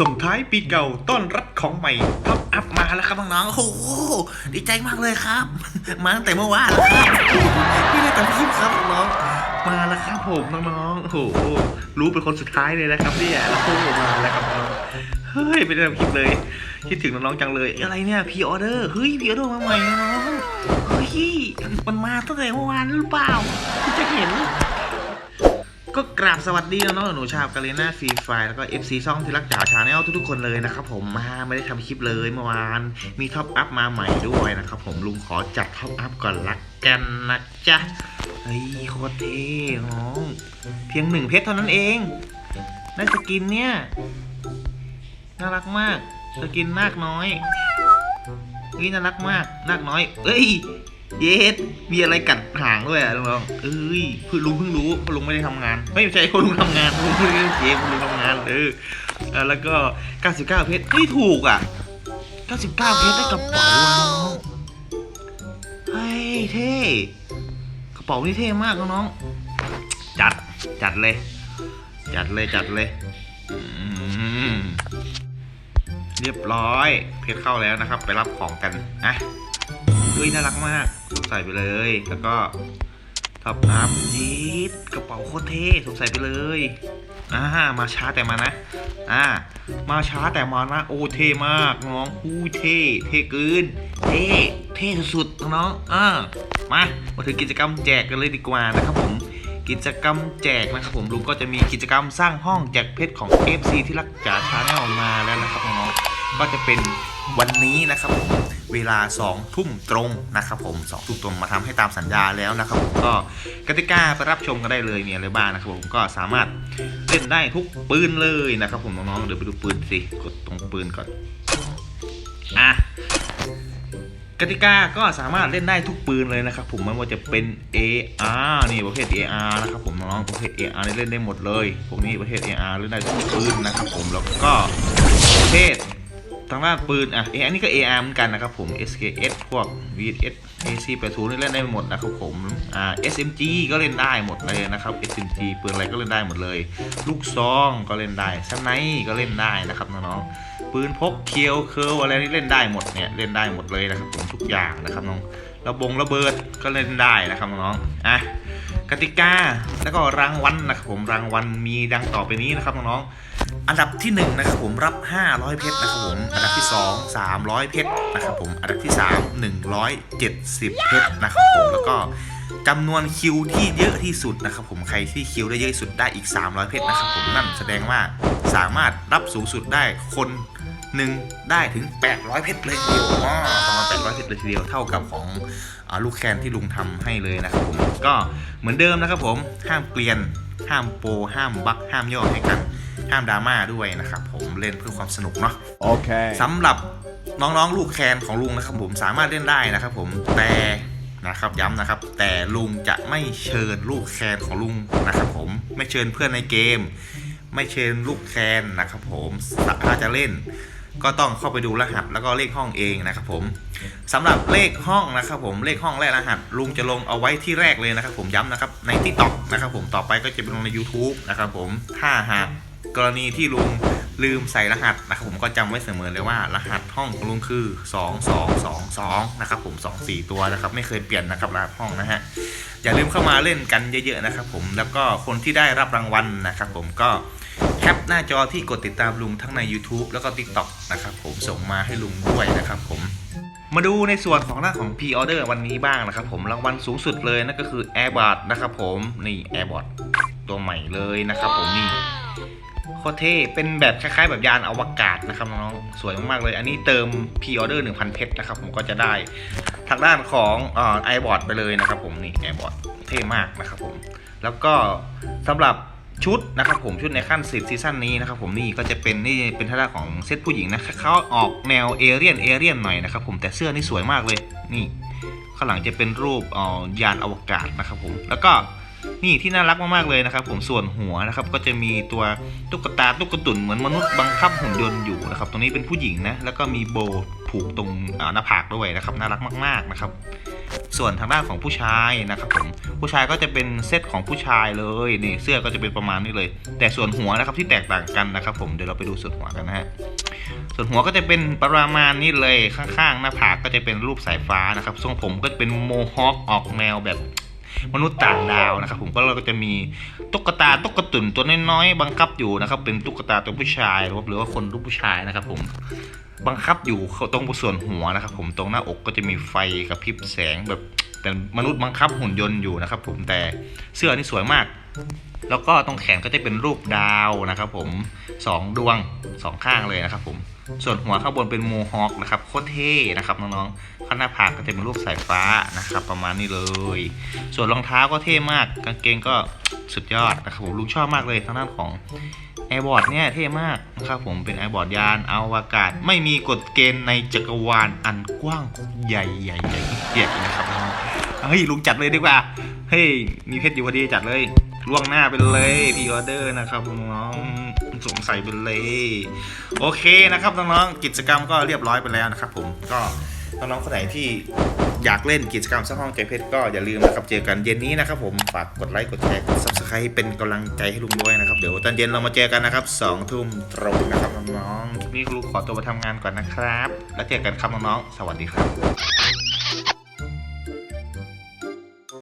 ส่งท้ายปีเก่าต้อนรับของใหม่ท็อปอัพมาแล้วครับน้องๆโอ้โหดีใจมากเลยครับ มาตั้งแต่เมื่อวานแล้วครับไม่ได้แต่คลิปครับน้องมาแล้วครับผมน้องๆโอ้โหรู้เป็นคนสุดท้ายเลยนะครับเนี่ยโอ้โหมาแล้วครับน้องเฮ้ยไม่ได้ทำคลิปเลยคิดถึงน้องๆจังเลยอะไรเนี่ยพีออเดอร์เฮ้ยพีออเดอร์มาใหม่น้องเฮ้ยมันมาตั้งแต่เมื่อวานหรือเปล่าจะเห็น ราบสวัสดีน้องๆหนูชาวกาเลน่าฟรีไฟแล้วก็ FC ซ่องที่รักจ๋าชาแนลทุกๆคนเลยนะครับผมมาไม่ได้ทำคลิปเลยเมื่อวานมีท็อปอัพมาใหม่ด้วยนะครับผมลุงขอจัดท็อปอัพก่อนละกันนะจ๊ะเฮ้ยโคตรเท่น้องเพียงหนึ่งเพชรเท่านั้นเองได้สกินเนี่ยน่ารักมากสกินนาคน้อยนี่น่ารักมากนาคน้อยเอ้ย เยสมีอะไรกัดหางด้วยอะน้องเอ้ยเพิ่งลุงเพิ่งรู้เพราะลุงไม่ได้ทำงาน ไม่ใช่เพราะลุงทำงานลุงไม่ได้เล่นเกมลุงทำงานเออแล้วก็ 99 เพชรไม่ถูกอะ 99 เพชรได้กระเป๋าน้องเฮ้ยเท่กระเป๋านี่เท่มากน้องจัดจัดเลย จัดเลยจัดเลยเรียบร้อย เพชรเข้าแล้วนะครับ ไปรับของกันอะ เฮ้ยน่ารักมาก ใส่ไปเลย แล้วก็ท็อปอัพยีดกระเป๋าโคตรเท่สงสัยไปเลยอ่ามาช้าแต่มานะอ่ามาช้าแต่มานะ โอ้เท่มากน้องอู้เท่เท่เกินเท่เท่สุดๆน้องอ่ามามาถึงกิจกรรมแจกกันเลยดีกว่านะครับผมกิจกรรมแจกนะครับผมลุงก็จะมีกิจกรรมสร้างห้องแจกเพชรของ FC ที่รักจ๋าชาแนลมาแล้วนะครับน้อง ก็จะเป็นวันนี้นะครับผมเวลา2ทุ่มตรงนะครับผม2ทุ่มตรงมาทำให้ตามสัญญาแล้วนะครับผมก็กติกาไปรับชมกันได้เลยมีอะไรบ้างนะครับผมก็สามารถเล่นได้ทุกปืนเลยนะครับผมน้องๆเดี๋ยวไปดูปืนสิกดตรงปืนก่อนอะกติกาก็สามารถเล่นได้ทุกปืนเลยนะครับผมไม่ว่าจะเป็น AR นี่ประเภท AR นะครับผมน้องๆประเภท AR เล่นได้หมดเลยพวกนี้ประเภท AR เล่นได้ทุกปืนนะครับผมแล้วก็ประเภท ทางด้านปืนอะ AR นี่ก็ AR เหมือนกันนะครับผม SKS พวก VS AC80 นี่เล่นได้หมดนะครับผมอ่า SMG ก็เล่นได้หมดเลยนะครับ SMG ปืนอะไรก็เล่นได้หมดเลย ลูกซองก็เล่นได้สไนก็เล่นได้นะครับน้องๆปืนพกเคียวเคิร์อะไรนี่เล่นได้หมดเนี่ยเล่นได้หมดเลยนะครับผมทุกอย่างนะครับน้อง ระบงระเบิดก็เล่นได้นะครับน้องๆอะกติกาแล้วก็รางวัลนะครับผมรางวัลมีดังต่อไปนี้นะครับน้องๆอันดับที่1นะครับผมรับ 500 เพชรนะครับผมอันดับที่ 2 300 เพชรนะครับผมอันดับที่ 3 170 เพชรนะครับผมแล้วก็จำนวนคิวที่เยอะที่สุดนะครับผมใครที่คิวได้เยอะที่สุดได้อีก 300 เพชรนะครับผมนั่นแสดงว่าสามารถรับสูงสุดได้คน หนึ่งได้ถึง 800 เพชรเลยทีเดียวว้าวประมาณ800 เพชรเลยทีเดียวเท่ากับของอาลูกแคนที่ลุงทำให้เลยนะครับผมก็เหมือนเดิมนะครับผมห้ามเปลี่ยนห้ามโปรห้ามบักห้ามย่อให้กันห้ามดราม่าด้วยนะครับผมเล่นเพื่อความสนุกเนาะ Okay. สำหรับน้องๆ ลูกแคนของลุงนะครับผมสามารถเล่นได้นะครับผมแต่นะครับย้ำนะครับ แต่ลุงจะไม่เชิญลูกแคนของลุงนะครับผมไม่เชิญเพื่อนในเกม ไม่เชิญลูกแคนนะครับผมถ้าจะเล่น ก็ต้องเข้าไปดูรหัสแล้วก็เลขห้องเองนะครับผมสำหรับเลขห้องนะครับผมเลขห้องและรหัส ลุงจะลงเอาไว้ที่แรกเลยนะครับ ผมย้ำนะครับใน t ิ k t o k นะครับผมต่อไปก็จะเป็นลงใน YouTube นะครับผมถ้าหากกรณีที่ลุงลืมใส่รหัสนะครับผมก็จำไว้เสมอเลยว่า รหัสห้องของลุงคือ 2222นะครับผม 2 4 ตัวนะครับไม่เคยเปลี่ยนนะครับรหัสห้องนะฮะอย่าลืมเข้ามาเล่นกันเยอะๆนะครับผมแล้วก็คนที่ได้รับรางวัลนะครับผมก็ แคปหน้าจอที่กดติดตามลุงทั้งใน YouTube แล้วก็ TikTok นะครับผมส่งมาให้ลุงด้วยนะครับผมมาดูในส่วนของหน้าของ P Order วันนี้บ้างนะครับผมรางวัลสูงสุดเลยนั่นก็คือ Airbot นะครับผมนี่ Airbot ตัวใหม่เลยนะครับผมนี่โคตรเท่เป็นแบบคล้ายๆ แบบยานอวกาศนะครับน้องๆสวยมากๆเลย อันนี้เติม P Order 1,000 เพชรนะครับผมก็จะได้ทางด้านของเอ่อ Airbot ไปเลยนะครับผมนี่ Airbot เท่มากนะครับผมแล้วก็สำหรับ ชุดนะครับผมชุดในขั้นสิบซีซั่นนี้นะครับผมนี่ก็จะเป็นนี่เป็นท่าของเซตผู้หญิงนะเขาออกแนวเอเรียนเอเรียนหน่อยนะครับผมแต่เสื้อนี่สวยมากเลยนี่ข้างหลังจะเป็นรูปออยานอวกาศนะครับผมแล้วก็นี่ที่น่ารักมากๆเลยนะครับผมส่วนหัวนะครับก็จะมีตัวตุ๊กตาตุ๊กตุ่นเหมือนมนุษย์บังคับหุ่นยนต์อยู่นะครับตรงนี้เป็นผู้หญิงนะแล้วก็มีโบผูกตรงหน้าผากด้วยนะครับน่ารักมากๆนะครับ ส่วนทางด้านของผู้ชายนะครับผมผู้ชายก็จะเป็นเซตของผู้ชายเลยนี่เสื้อก็จะเป็นประมาณนี้เลย แต่ส่วนหัวนะครับที่แตกต่างกันนะครับ ผมเดี๋ยวเราไปดูส่วนหัวกันนะฮะส่วนหัวก็จะเป็นประมาณนี้เลยข้างๆหน้าผากก็จะเป็นรูปสายฟ้านะครับทรงผมก็จะเป็นโมฮอคออกแนวแบบมนุษย์ต่างดาวนะครับผมก็เราก็จะมีตุ๊กตาตุ๊กตุ่นตัวน้อยๆบังคับอยู่นะครับเป็นตุ๊กตาตัวผู้ชายหรือว่าหรือว่าคนรูปผู้ชายนะครับผม บังคับอยู่ตรงส่วนหัวนะครับ ผมตรงหน้าอกก็จะมีไฟกระพริบแสงแบบเป็นมนุษย์บังคับหุ่นยนต์อยู่นะครับ ผมแต่เสื้อนี่สวยมาก แล้วก็ตรงแขนก็จะเป็นรูปดาวนะครับ ผมสองดวงสองข้างเลยนะครับ ผมส่วนหัวข้างบนเป็นโมฮอคนะครับโคตรเท่นะครับน้องๆข้างหน้าผากก็จะเป็นรูปสายฟ้านะครับ ประมาณนี้เลย ส่วนรองเท้าก็เท่มาก กางเกงก็สุดยอดนะครับผมลุงชอบมากเลยทางด้านของ แอร์บอร์ดเนี่ยเท่มากนะครับผมเป็นแอร์บอร์ดยานอวกาศ ไม่มีกฎเกณฑ์ในจักรวาลอันกว้างใหญ่ใหญ่ใหญ่ใหญ่นะครับเฮ้ยลุงจัดเลยดีกว่าเฮ้ยมีเพชรอยู่พอดีจัดเลยล่วงหน้าไปเลยพีออเดอร์นะครับน้องสงสัยไปเลยโอเคนะครับน้องๆกิจกรรมก็เรียบร้อยไปแล้วนะครับผมก็น้องๆคนไหนที่อยากเล่นกิจกรรมสักห้องใจเพชรก็อย่าลืมนะครับเจอกันเย็นนี้นะครับผมฝากกดไลค์กดแชร์กด subscribe เป็นกำลังใจให้ลุงด้วยนะครับ เดี๋ยวตอนเย็นเรามาเจอกันนะครับสองทุ่มตรงนะครับน้องๆคลิปนี้ลุงขอตัวไปทำงานก่อนนะครับ แล้วเจอกันครับน้องๆสวัสดีครับ